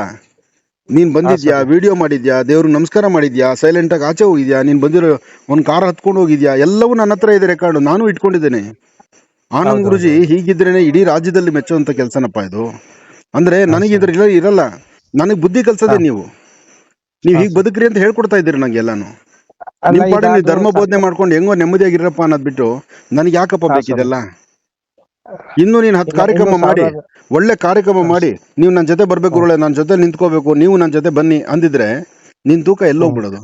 ನೀನ್ ಬಂದಿದ್ಯಾ? ವಿಡಿಯೋ ಮಾಡಿದ್ಯಾ? ದೇವ್ರಿಗೆ ನಮಸ್ಕಾರ ಮಾಡಿದ್ಯಾ? ಸೈಲೆಂಟ್ ಆಗಿ ಆಚೆ ಹೋಗಿದ್ಯಾ? ನೀನ್ ಬಂದಿರೋ ಒಂದ್ ಕಾರ್ ಹತ್ಕೊಂಡು ಹೋಗಿದ್ಯಾ? ಎಲ್ಲವೂ ನನ್ನ ಹತ್ರ ಇದೆ ರೆಕಾರ್ಡ್ ನಾನು ಇಟ್ಕೊಂಡಿದ್ದೇನೆ. ಆನಂದ್ ಗುರುಜಿ ಹೀಗಿದ್ರೇನೆ ಇಡೀ ರಾಜ್ಯದಲ್ಲಿ ಮೆಚ್ಚುವಂತ ಕೆಲಸನಪ್ಪ ಇದು. ಅಂದ್ರೆ ನನಗೆ ಇದ್ರ ಇಲ್ಲ- ಇರಲ್ಲ. ನನಗ್ ಬುದ್ಧಿ ಕಲ್ಸದೆ. ನೀವು. ನೀವ್ ಹೀಗ್ ಬದುಕ್ರಿ ಅಂತ ಹೇಳ್ಕೊಡ್ತಾ ಇದ್ದೀರಿ ನಂಗೆ ಎಲ್ಲಾನು. ನಿಮ್ ಪಾಡ ಧರ್ಮ ಬೋಧನೆ ಮಾಡ್ಕೊಂಡು ಹೆಂಗೋ ನೆಮ್ಮದಿಯಾಗಿರಪ್ಪ ಅನ್ನೋದ್ ಬಿಟ್ಟು ನನಗೆ ಯಾಕಪ್ಪ ಬೇಕಿದೆಲ್ಲ? ಇನ್ನು ನೀನ್ ಹತ್ತು ಕಾರ್ಯಕ್ರಮ ಮಾಡಿ ಒಳ್ಳೆ ಕಾರ್ಯಕ್ರಮ ಮಾಡಿ ನೀವು ನನ್ನ ಜೊತೆ ಬರ್ಬೇಕು ಗುರುಳೆ ನನ್ನ ಜೊತೆ ನಿಂತ್ಕೋಬೇಕು ನೀವು ನನ್ನ ಜೊತೆ ಬನ್ನಿ ಅಂದಿದ್ರೆ ನಿನ್ ತೂಕ ಎಲ್ಲೋಗ್ಬಿಡೋದು.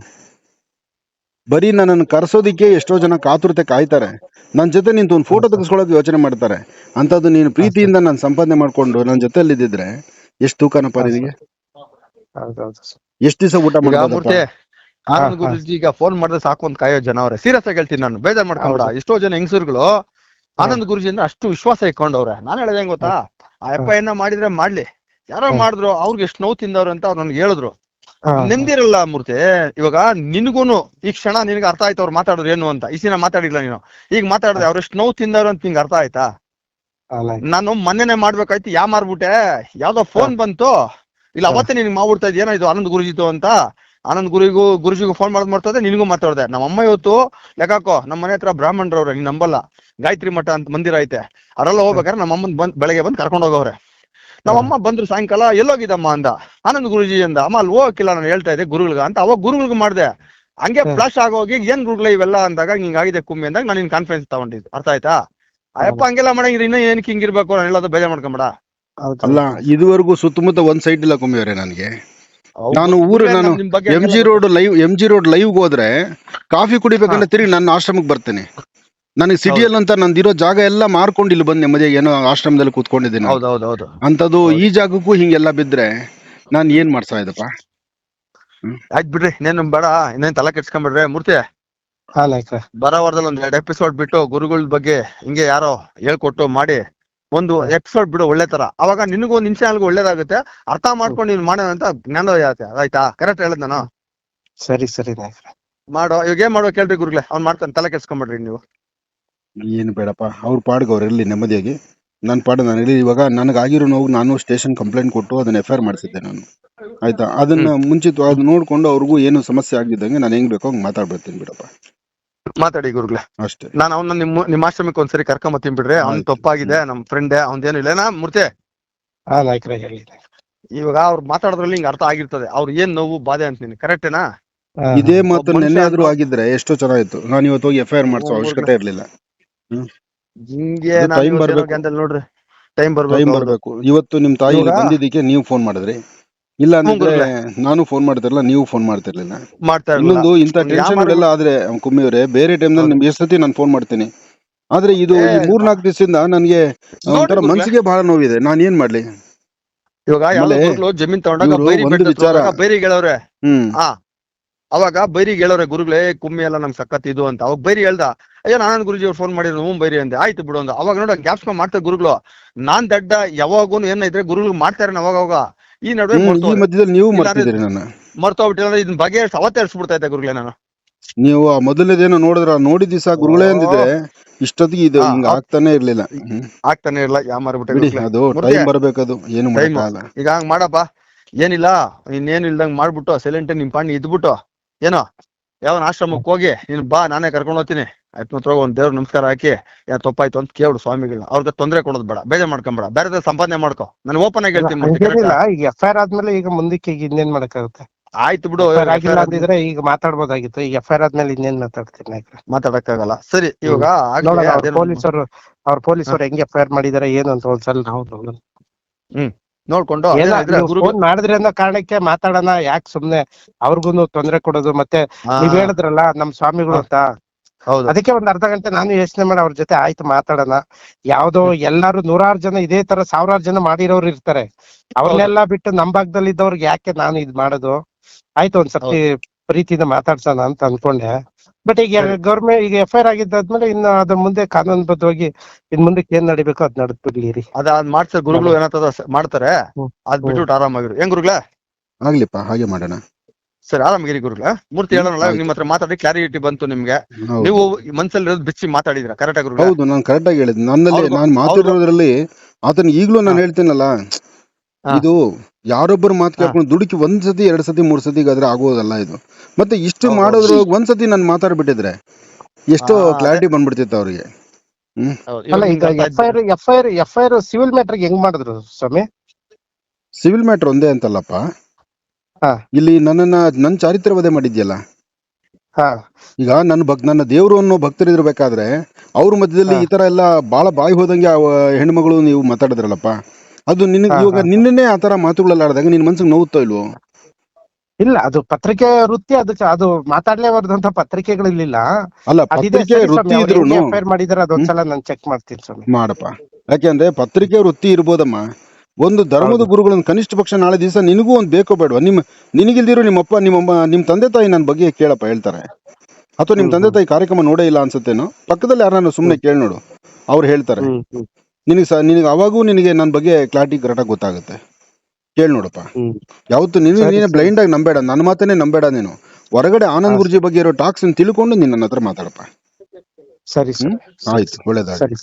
ಬರೀ ನನ್ನನ್ನು ಕರ್ಸೋದಿಕ್ಕೆ ಎಷ್ಟೋ ಜನ ಕಾತುರತೆ ಕಾಯ್ತಾರೆ. ನನ್ನ ಜೊತೆ ನಿಂತು ಒಂದು ಫೋಟೋ ತೆಗೆಸ್ಕೊಳ್ಳೋಕೆ ಯೋಚನೆ ಮಾಡ್ತಾರೆ. ಅಂತದ್ದು ನೀನು ಪ್ರೀತಿಯಿಂದ ನನ್ನ ಸಂಪಾದನೆ ಮಾಡ್ಕೊಂಡು ನನ್ನ ಜೊತೆ ಇದ್ದಿದ್ರೆ ಎಷ್ಟು ತೂಕನಪ್ಪ ನಿನಗೆ. ಎಷ್ಟು ದಿವಸ ಊಟ ಮಾಡ್ತಾರೆ ಆನಂದ್. ಗುರುಜಿ ಈಗ ಫೋನ್ ಮಾಡಿದ್ರೆ ಸಾಕು ಅಂತ ಕಾಯೋ ಜನ ಅವ್ರೆ. ಸೀರಿಯಸ್ ಆಗಿ ಹೇಳ್ತೀನಿ ನಾನು. ಬೇಜಾರ್ ಮಾಡ್ಕೊಂಬಿಡ. ಹೌದು. ಎಷ್ಟೋ ಜನ ಹೆಂಗಸರುಗಳು ಆನಂದ್ ಗುರುಜಿ ಅಂದ್ರೆ ಅಷ್ಟು ವಿಶ್ವಾಸ ಇಟ್ಕೊಂಡವ್ರೆ. ನಾನು ಹೇಳಿದೆ ಹೆಂಗ್ ಗೊತ್ತಾ? ಆ ಅಪ್ಪ ಏನ ಮಾಡಿದ್ರೆ ಮಾಡ್ಲಿ. ಯಾರೋ. ಮಾಡಿದ್ರು ಅವ್ರಿಗೆ ಎಷ್ಟು ನೋವು ತಿಂದವ್ರು ಅಂತ ಅವ್ರು ನನ್ಗೆ ಹೇಳಿದ್ರು. ನಿಮ್ದಿರಲ್ಲ ಮೂರ್ತಿ ಇವಾಗ ನಿನ್ಗೂನು ಈ ಕ್ಷಣ ನಿನ್ಗೆ ಅರ್ಥ ಆಯ್ತು ಅವ್ರು ಮಾತಾಡೋದು ಏನು ಅಂತ. ಈ ಸಿನ ಮಾತಾಡಿಲ್ಲ ನೀನು. ಈಗ ಮಾತಾಡಿದ್ರೆ ಅವ್ರು ಎಷ್ಟು ನೋವು ತಿಂದವ್ರು ಅಂತ ನಿಂಗೆ ಅರ್ಥ ಆಯ್ತಾ? ನಾನು ಮೊನ್ನೆನೆ ಮಾಡ್ಬೇಕಾಯ್ತು ಯಾ ಮಾರ್ಬಿಟ್ಟೆ? ಯಾವ್ದೋ ಫೋನ್ ಬಂತು. ಇಲ್ಲ ಅವತ್ತೇ ನಿನ್ಗೆ ಮಾಡ್ಬಿಡ್ತಾ ಏನೋ ಇದು ಆನಂದ್ ಗುರುಜಿತು ಅಂತ. ಆನಂದ್ ಗುರಿಗೂ ಗುರುಜಿಗೂ ಫೋನ್ ಮಾಡೋದು ಮಾಡ್ತದೆ ನಿನಗೂ ಮಾತಾಡ್ದೆ. ನಮ್ಮ ಅಮ್ಮ ಇವತ್ತು ಲೆಕ್ಕಾಕೋ ನಮ್ಮ ಮನೆ ಹತ್ರ ಬ್ರಾಹ್ಮಣರವ್ರೆ ನೀನ್ ನಂಬಲ್ಲ. ಗಾಯತ್ರಿ ಮಠ ಅಂತ ಮಂದಿರ ಐತೆ. ಅದ್ರೆಲ್ಲ ಹೋಗ್ಬೇಕಾದ್ರೆ ನಮ್ಮ ಅಮ್ಮನ್ ಬಂದ್ ಬೆಳಗ್ಗೆ ಬಂದ್ ಕರ್ಕೊಂಡು ಹೋಗವ್ರೆ. ನಮ್ಮಮ್ಮ ಬಂದ್ರು ಸಾಯಂಕಾಲ ಎಲ್ಲೋಗಿದ್ದಮ್ಮ ಅಂದ. ಆನಂದ್ ಗುರುಜಿ ಅಂದ ಅಮ್ಮ ಅಲ್ಲಿ ಹೋಗಕ್ಕಿಲ್ಲ ನಾನು ಹೇಳ್ತಾ ಇದ್ದೆ ಗುರುಗಳಿಗೆ ಅಂತ. ಅವಾಗ ಗುರುಗಳಿಗೆ ಮಾಡ್ದೆ. ಹಂಗೆ. ಫ್ಲಾಶ್ ಆಗೋಗಿ ಏನ್ ಗುರುಗಳ ಇವೆಲ್ಲ? ಅಂದಾಗ ಹಿಂಗಾಗಿದೆ ಕುಮ್ಮಿ ಅಂದಾಗ ನಾನು ನಿನ್ ಕಾನ್ಫರೆನ್ಸ್ ತಗೊಂಡಿದ್ದು. ಅರ್ಥ ಆಯ್ತಾ? ಅಯ್ಯಪ್ಪ ಹಂಗೆಲ್ಲ ಮಾಡಂಗಿದ್ರೆ ಇನ್ನ ಏನಕ್ಕೆ ಹಿಂಗಿರ್ಬೇಕು ನಾನು ಹೇಳೋದು ಬೇಜಾರ್ ಮಾಡ್ಕೊಂಬೇಡ. ಅಲ್ಲ ಇದುವರೆಗೂ ಸುತ್ತಮುತ್ತ ಒಂದ್ ಸೈಡ್ ಇಲ್ಲ ಕುಮ್ಮಿಯವರೇ ನನಗೆ. ನಾನು ಊರು ನಾನು M G road live M G road live ಹೋದ್ರೆ ಕಾಫಿ ಕುಡಿಬೇಕಂದ್ರೆ ತಿರುಗಿ ನನ್ನ ಆಶ್ರಮಕ್ಕೆ ಬರ್ತೇನೆ. ನನಗೆ ಸಿಟಿಯಲ್ಲಿ ಅಂತ ನಂದಿರೋ ಜಾಗ ಎಲ್ಲ ಮಾರ್ಕೊಂಡು ಇಲ್ಲಿ ಬಂದು ನೆಮ್ಮದಿಯಾಗಿ ಏನೋ ಆಶ್ರಮದಲ್ಲಿ ಕೂತ್ಕೊಂಡಿದ್ದೀನಿ. ಹೌದು ಹೌದು ಹೌದು. ಅಂತದ್ದು ಈ ಜಾಗಕ್ಕೂ ಹಿಂಗೆಲ್ಲ ಬಿದ್ರೆ ನಾನು ಏನ್ ಮಾಡ್ಸಾ ಇದಪ್ಪ? ಆಯ್ತು ಬಿಡ್ರಿ ಇನ್ನೇನು ಬೇಡ ಇನ್ನೇನು ತಲೆ ಕೆಡ್ಸ್ಕೊಂಬಿಡ್ರಿ. ಮೂರ್ತಿ ಬರೋ ವಾರದಲ್ಲಿ ಒಂದ್ ಎರಡು ಎಪಿಸೋಡ್ ಬಿಟ್ಟು ಗುರುಗಳ ಬಗ್ಗೆ ಹಿಂಗೆ ಯಾರೋ ಹೇಳ್ಕೊಟ್ಟು ಮಾಡಿ ಒಂದು ಎಪಿಸೋಡ್ ಬಿಡು ಒಳ್ಳೆ ತರ. ಅವಾಗ ನಿನಗೂ ನಿನ್ ಚಾನಲ್ಗೂ ಒಳ್ಳೇದಾಗುತ್ತೆ. ಅರ್ಥ ಮಾಡ್ಕೊಂಡು ನೀನು ಮಾಡೋಣ ಅಂತ ಜ್ಞಾನ ಆಗುತ್ತೆ ಆಯ್ತಾ? ಕರೆಕ್ಟ್ ಹೇಳದ್ ನಾನು. ಸರಿ ಸರಿ ಮಾಡೋ ಇವಾಗ ಏನ್ ಮಾಡೋ ಕೇಳ್ರಿ ಗುರುಗಳೇ? ಅವ್ನ್ ಮಾಡ್ತಾನೆ ತಲೆ ಕೆಡ್ಸ್ಕೊಂಬಿಡ್ರಿ ನೀವು. ಏನು ಬೇಡಪ್ಪ ಅವ್ರ ಪಾಡ್ಗೆ ಅವ್ರು ಇರಲಿ ನೆಮ್ಮದಿಯಾಗಿ. ನನ್ನ ಪಾಡು ನಾನು ಇರಲಿ. ಇವಾಗ ನನಗಾಗಿರೋ ನೋವು ನಾನು ಸ್ಟೇಷನ್ ಕಂಪ್ಲೇಂಟ್ ಕೊಟ್ಟು ಅದನ್ನ ಎಫ್ ಐ ಆರ್ ಮಾಡಿಸಿದ್ದೆ ನಾನು. ಆಯ್ತಾ? ಅದನ್ನ ಮುಂಚಿತ ಅದು ನೋಡ್ಕೊಂಡು ಅವ್ರಿಗೂ ಏನು ಸಮಸ್ಯೆ ಆಗಿದ್ದಂಗೆ ನಾನು ಹೆಂಗ್ ಬೇಕೋ ಹಂಗೆ ಮಾತಾಡ್ಬಿಡ್ತೀನಿ ಬಿಡಪ್ಪ. ಮಾತಾಡಿ ಗುರುಗಳೇ. ಅಷ್ಟೇ. ನಾನು ಅವ್ನ ನಿಮ್ಮ ನಿಮ್ಮ ಆಶ್ರಮಕ್ಕೆ ಒಂದ್ಸರಿ ಕರ್ಕೊಂಬತ್ತೀನಿ ಬಿಡ್ರಿ. ಅವ್ನ್ ತಪ್ಪಾಗಿದೆ ನಮ್ ಫ್ರೆಂಡ್ ಅವ್ನ್ದೇನು ಇಲ್ಲೇನಾ ಮೂರ್ತಿ? ಹಾ ನಾಯ್ಕ್ರೆ ಹೇಳಿ. ಇವಾಗ ಅವ್ರು ಮಾತಾಡೋದ್ರಲ್ಲಿ ಹಿಂಗ್ ಅರ್ಥ ಆಗಿರ್ತದೆ. ಅವ್ರ ಏನ್ ನೋವು ಬಾಧೆ ಅಂತ ನೀನು ಕರೆಕ್ಟೇನಾ ಇದೇ. ಮಾತು ನೆನ್ನೆ ಆದ್ರೂ- ಆಗಿದ್ರೆ ಎಷ್ಟೋ ಚೆನ್ನಾಗಿತ್ತು. ನಾನು ಇವತ್ತು ಹೋಗಿ ಎಫ್ ಐ ಆರ್ ಮಾಡಿಸೋ ಅವಶ್ಯಕತೆ ಇರ್ಲಿಲ್ಲ. ಹಿಂಗೆ ನಾನು time ಇವತ್ತೇನೋ ಬರ್ಬೇಕು. ಗೆಂದಲ್ಲಿ ನೋಡ್ರಿ. ಟೈಮ್ ಟೈಮ್ ಬರ್ಬೇಕು ಬರ್ಬೇಕು. ಇವತ್ತು ನಿಮ್ ತಾಯಿ ಇಲ್ಲಿ ಇವಾಗ- ಬಂದಿದ್ದಕ್ಕೆ ನೀವು ಫೋನ್ ಮಾಡಿದ್ರಿ. ಇಲ್ಲ ಅಂದ್ರೆ ನಾನು ಫೋನ್ ಮಾಡ್ತಿರ್ಲಿಲ್ಲ ನೀವು ಫೋನ್ ಮಾಡ್ತಿರ್ಲಿಲ್ಲ. ಮಾಡ್ತಾ ಇರ್ಲಿಲ್ಲ. ಇನ್ನೊಂದು ಇಂಥ ಒಂದ್ ಟೆನ್ಷನ್ ಯಾಮಾರು- ಎಲ್ಲ ಆದ್ರೆ ಕುಮ್ಮಿಯವರೇ ಬೇರೆ ಟೈಮ್ನಲ್ಲಿ. ನಿಮ್ಗೆ ಎಷ್ಟು ಸತಿ ನಾನು ಫೋನ್ ಮಾಡ್ತೀನಿ? ಆದ್ರೆ ಇದು ಏ, ಮೂರ್ನಾಲ್ಕು ದಿವಸದಿಂದ ನನಗೆ ನೋಡ್ರಿ ಒಂಥರ ಗುರುಗಳೇ. ಮನ್ಸಿಗೆ ಬಹಳ ನೋವಿದೆ. ನಾನು ಏನ್ ಮಾಡ್ಲಿ? ಇವಾಗ ಆಮೇಲೆ ಜಮೀನ್ ತಗೊಂಡಾಗ ಇವ್ರು ಬೈರಿ ಒಂದು ಬೆಟ್ಟ ವಿಚಾರ- ಹತ್ರ ಬೈರಿ ಹೇಳವ್ರೆ ಹ್ಮ್. ಆ ಅವಾಗ ಬೈರಿ ಹೇಳವ್ರೆ ಗುರುಗಳೇ ಕುಮ್ಮಿ ಎಲ್ಲ ನಮ್ ಸಖತ್ ಇದು ಅಂತ. ಅವಾಗ ಬೈರಿ ಹೇಳ್ದ ಅಯ್ಯೋ ನಾನಂದ್ ಗುರುಜಿ ಅವ್ರು ಫೋನ್ ಮಾಡಿದ್ರು ಹ್ಞೂ ಬೈರಿ ಅಂದೆ. ಆಯ್ತು ಬಿಡು ಅಂದ. ಅವಾಗ ನೋಡ ಗ್ಯಾಪ್ಸ್ಕೊಂಡ್ ಮಾಡ್ತಾರೆ ಗುರುಗಳು. ನಾನ್ ದಡ್ಡ ಯಾವಾಗೂ ಏನಿದ್ರೆ ಗುರುಗಳು ಮಾಡ್ತಾರೆ ಅವಾಗ ಅವಾಗ. ಈ ನಡುವೆ ಈ. ಮಧ್ಯದಲ್ಲಿ ನೀವು ಮರ್ತಿದ್ದೀರಿ ನನ್ನ ಮರ್ತೋಗ್ಬಿಟ್ಟಿಲ್ಲ ಇದನ್ನ ಬಗೆ ಅವತ್ತೇ ಹರಿಸ್ಬಿಡ್ತಾ ಇದ್ದೆ ಗುರುಗಳೇ ನಾನು. ನೀವು ಆ ಮೊದಲನೇದೇನೋ ನೋಡಿದ್ರ ನೋಡಿದ ದಿವಸ ಗುರುಗಳೇ ಅಂದಿದ್ರೆ? ಇಷ್ಟೊತ್ತಿಗೆ ಇದು ಹಿಂಗ. ಆಗ್ತಾನೆ ಇರ್ಲಿಲ್ಲ. ಆಗ್ತಾನೆ ಇರ್ಲಿಲ್ಲ ಯಾ ಮಾರ್ಬಿಟ್ಟೆ. ಅದು ಟೈಮ್ ಬರ್ಬೇಕದು. ಏನು. ಈಗ ಹಂಗ್ ಮಾಡಪ್ಪ. ಏನಿಲ್ಲ ಇನ್ನೇನು ಇಲ್ದಂಗ್ ಮಾಡ್ಬಿಟ್ಟು ಸೈಲೆಂಟ್ ನಿಮ್ ಪಾಣಿ ಇದ್ಬಿಟ್ಟು ಏನೋ ಯಾವನ್ ಆಶ್ರಮಕ್ಕೆ ಹೋಗಿ ನೀನ್ ಬಾ ನಾನೇ ಕರ್ಕೊಂಡು ಹೋಗ್ತೀನಿ. ಆಯ್ತು ಒಂದ್ ದೇವ್ರ ನಮಸ್ಕಾರ ಹಾಕಿ. ಯಾ ತಪ್ಪಾಯ್ತು ಅಂತ ಕೇಳು ಸ್ವಾಮಿಗಳನ್ನ. ಅವ್ರಿಗೆ ತೊಂದರೆ ಕೊಡೋದ್ ಬೇಡ. ಬೇಜಾರ್ ಮಾಡ್ಕೊಂಬೇಡ. ಬೇರೆ ಸಂಪಾದನೆ ಮಾಡ್ಕೋ. ನಾನು ಓಪನ್ ಆಗಿ ಹೇಳ್ತೀನಿ ಈಗ ಎಫ್ ಐ ಆರ್ ಆದ್ಮೇಲೆ ಈಗ ಮುಂದಕ್ಕೆ ಈಗ ಇನ್ನೇನ್ ಮಾಡಕ್ಕಾಗುತ್ತೆ? ಆಯ್ತು ಬಿಡು ಆಗಿಲ್ಲ ಅಂದಿದ್ರೆ ಈಗ ಮಾತಾಡ್ಬೋದಾಗಿತ್ತು. ಈಗ ಎಫ್ ಐ ಆರ್ ಆದ್ಮೇಲೆ ಇನ್ನೇನ್ ಮಾತಾಡ್ತೀನಿ ಮಾತಾಡಕ್ಕಾಗಲ್ಲ. ಸರಿ ಇವಾಗ ಪೊಲೀಸರು ಅವ್ರ ಪೊಲೀಸರು ಹೆಂಗ್ ಎಫ್ ಐ ಆರ್ ಮಾಡಿದಾರೆ ಏನು ಅಂತ ಒಂದ್ಸಲ ನಾವು ಹ್ಮ್. ನೋಡ್ಕೊಂಡು ಮಾಡಿದ್ರಿ ಅನ್ನೋ ಕಾರಣಕ್ಕೆ ಮಾತಾಡೋಣ ಯಾಕೆ ಸುಮ್ನೆ ಅವ್ರಿಗೂ ತೊಂದ್ರೆ ಕೊಡೋದು ಮತ್ತೆ ನೀವ್ ಹೇಳಿದ್ರಲ್ಲ ನಮ್ ಸ್ವಾಮಿಗಳು ಅಂತ. ಹೌದು. ಅದಕ್ಕೆ ಒಂದ್ ಅರ್ಧ ಗಂಟೆ ನಾನು ಯೋಚನೆ ಮಾಡಿ ಅವ್ರ ಜೊತೆ ಆಯ್ತು ಮಾತಾಡೋಣ. ಯಾವ್ದೋ ಎಲ್ಲಾರು ನೂರಾರು ಜನ ಇದೇ ತರ ಸಾವಿರಾರು ಜನ ಮಾಡಿರೋರು ಇರ್ತಾರೆ. ಅವ್ರನ್ನೆಲ್ಲ ಬಿಟ್ಟು ನಮ್ ಭಾಗದಲ್ಲಿ ಇದ್ದವ್ರಿಗೆ ಯಾಕೆ ನಾನು ಇದ್ ಮಾಡೋದು? ಆಯ್ತು ಒಂದ್ ಸರ್ತಿ ಪ್ರೀತಿಯಿಂದ ಮಾತಾಡ್ಸೋಣ ಅಂತ ಅನ್ಕೊಂಡೆ. ಬಟ್ ಈಗ. ಗೌರ್ಮೆಂಟ್ ಈಗ ಎಫ್ ಐ ಆರ್ ಆಗಿದ್ದಾದ್ಮೇಲೆ ಇನ್ನು ಅದ್ರ ಮುಂದೆ ಕಾನೂನುಬದ್ಧವಾಗಿ ಇನ್ ಮುಂದಕ್ಕೆ ಏನ್ ನಡಿಬೇಕು ಅದ್ ನಡ್ದ್ಬಿಡ್ಲಿ ಅದ ಅದ್ ಮಾಡ್ತಾರೆ ಗುರುಗಳು ಏನಾಗ್ತದ ಮಾಡ್ತಾರೆ. ಅದ್ ಬಿಟ್ಬಿಟ್ಟು ಆರಾಮಾಗಿರು. ಹೆಂಗ್ ಗುರುಗಳ? ಆಗ್ಲಿಪ್ಪ ಹಾಗೆ ಮಾಡೋಣ. ಸರಿ ಆರಾಮಾಗಿರಿ ಗುರುಗಳ ಮೂರ್ತಿ ಹೇಳೋಣ ನಿಮ್ ನಿಮ್ಮ ಹತ್ರ ಮಾತಾಡಿ ಕ್ಲಾರಿಟಿ ಬಂತು ನಿಮ್ಗೆ ಹೌದು. ನೀವು ಮನ್ಸಲ್ಲಿ ಇರೋದು ಬಿಚ್ಚಿ ಮಾತಾಡಿದ್ರ ಕರೆಕ್ಟ್ ಗುರುಗಳ ಹೌದು ನಾನು ಕರೆಕ್ಟ್ ಆಗಿ ಹೇಳಿದ್ ನನ್ನಲ್ಲಿ ನಾನು ಮಾತಾಡೋದ್ರಲ್ಲಿ ಆತನ ಈಗಲೂ ನಾನು ಹೇಳ್ತೇನಲ್ಲ ಹಾ. ಇದು ಯಾರೊಬ್ಬರು ಮಾತು. ಕೇಳ್ಕೊಂಡು ದುಡುಕಿ ಒಂದ್ ಸತಿ ಎರಡ್ ಸತಿ ಮೂರ್ ಸತಿ ಆದ್ರೆ ಆಗೋದಲ್ಲ ಇದು ಮತ್ತೆ ಇಷ್ಟು ಹೌದು. ಮಾಡೋದ್ರ ಒಂದ್ ಸತಿ ನಾನು ಮಾತಾಡ್ಬಿಟ್ಟಿದ್ರೆ ಎಷ್ಟೋ ಹಾ, ಅದೇ. ಕ್ಲಾರಿಟಿ ಬಂದ್ಬಿಡ್ತಿತ್ತು ಅವ್ರಿಗೆ ಹೌದು. ಅಲ್ಲ ಈಗ F I R F I R F I R civil matter ಹೆಂಗ್ ಮಾಡಿದ್ರು ಸ್ವಾಮಿ ಸಿವಿಲ್ ಮ್ಯಾಟರ್ ಒಂದೇ ಅಂತಲ್ಲಪ್ಪ ಹಾ. ಇಲ್ಲಿ ನನ್ನನ್ನ ನನ್ನ ಚಾರಿತ್ರ್ಯ ವಧೆ ಮಾಡಿದ್ಯಲ್ಲ? ಹಾ. ಈಗ ನನ್ನ ಭಕ್ ನನ್ನ ದೇವರು ಅನ್ನೋ ಭಕ್ತರಿರ್ಬೇಕಾದ್ರೆ ಅವ್ರ ಮಧ್ಯದಲ್ಲಿ ಈ ತರ ಎಲ್ಲ ಬಾಳ ಬಾಯಿ ಹೋದಂಗೆ ಆ ಹೆಣ್ಮಗಳು ನೀವು ಮಾತಾಡಿದ್ರಲ್ಲಪ್ಪ? ಅದು ನಿನಗೆ ಇವಾಗ ನಿನ್ನೇ ಆ ತರ ಮಾತುಗಳೆಲ್ಲ ಆಡಿದಾಗ ನಿನ್ ಮನ್ಸಿಗೆ ನೋವುತ್ತೋ ಇಲ್ವೋ? ಇಲ್ಲ ಅದು ಪತ್ರಿಕೆ ವೃತ್ತಿ ಅದು ಅದು ಮಾತಾಡ್ಲೇಬಾರ್ದಂತ ಪತ್ರಿಕೆಗಳಿರ್ಲಿಲ್ಲ ಅಲ್ಲ ಪತ್ರಿಕೆ ಸರಿ ವೃತ್ತಿ ಇದ್ರು ಮಾಡಿದ್ರೆ ಅದೊಂದ್ಸಲ ನಾನು ಚೆಕ್ ಮಾಡ್ತೀನಿ ಸ್ವಾಮಿ. ಮಾಡಪ್ಪ. ಯಾಕೆಂದ್ರೆ ಪತ್ರಿಕೆ ವೃತ್ತಿ ಇರ್ಬೋದಮ್ಮ. ಒಂದು ಧರ್ಮದ ಗುರುಗಳನ್ನು ಕನಿಷ್ಠ ಪಕ್ಷ ನಾಳೆ ದಿವಸ ನಿನಗೂ ಒಂದು ಬೇಕೋ ಬೇಡವಾ? ನಿಮ್ಮ ನಿನಗಿಲ್ದಿರೋ ನಿಮ್ಮಪ್ಪ ನಿಮ್ಮಮ್ಮ ನಿಮ್ ತಂದೆ ತಾಯಿ ನನ್ನ ಬಗ್ಗೆ ಕೇಳಪ್ಪ ಹೇಳ್ತಾರೆ. ಅಥವಾ ನಿಮ್ ತಂದೆ ತಾಯಿ ಕಾರ್ಯಕ್ರಮ ನೋಡೇ ಇಲ್ಲ ಅನ್ಸುತ್ತೇನೋ? ಪಕ್ಕದಲ್ಲಿ ಯಾರನ್ನ ಸುಮ್ನೆ ಕೇಳಿ ನೋಡು. ಅವ್ರು ಹೇಳ್ತಾರೆ. ನಿನಗೆ ಸ ನಿನಗೆ ಅವಾಗೂ ನಿನಗೆ ನನ್ನ ಬಗ್ಗೆ ಕ್ಲಾರಿಟಿ ಕರೆಕ್ಟಾಗಿ ಗೊತ್ತಾಗುತ್ತೆ. ಕೇಳಿ ನೋಡಪ್ಪ. ಯಾವತ್ತು ನೀನು ನೀನು ಬ್ಲೈಂಡ್ ಆಗಿ ನಂಬೇಡ ನನ್ನ ಮಾತನ್ನೇ ನಂಬೇಡ ನೀನು. ಹೊರಗಡೆ ಆನಂದ್ ಗುರುಜಿ ಬಗ್ಗೆ ಇರೋ ಟಾಕ್ಸ್ ತಿಳ್ಕೊಂಡು ನೀನ್ ನನ್ನ ಹತ್ರ ಮಾತಾಡಪ್ಪ. ಸರಿ ಆಯ್ತು ಒಳ್ಳೇದಾಗ್ಲಿ. ಸರಿ.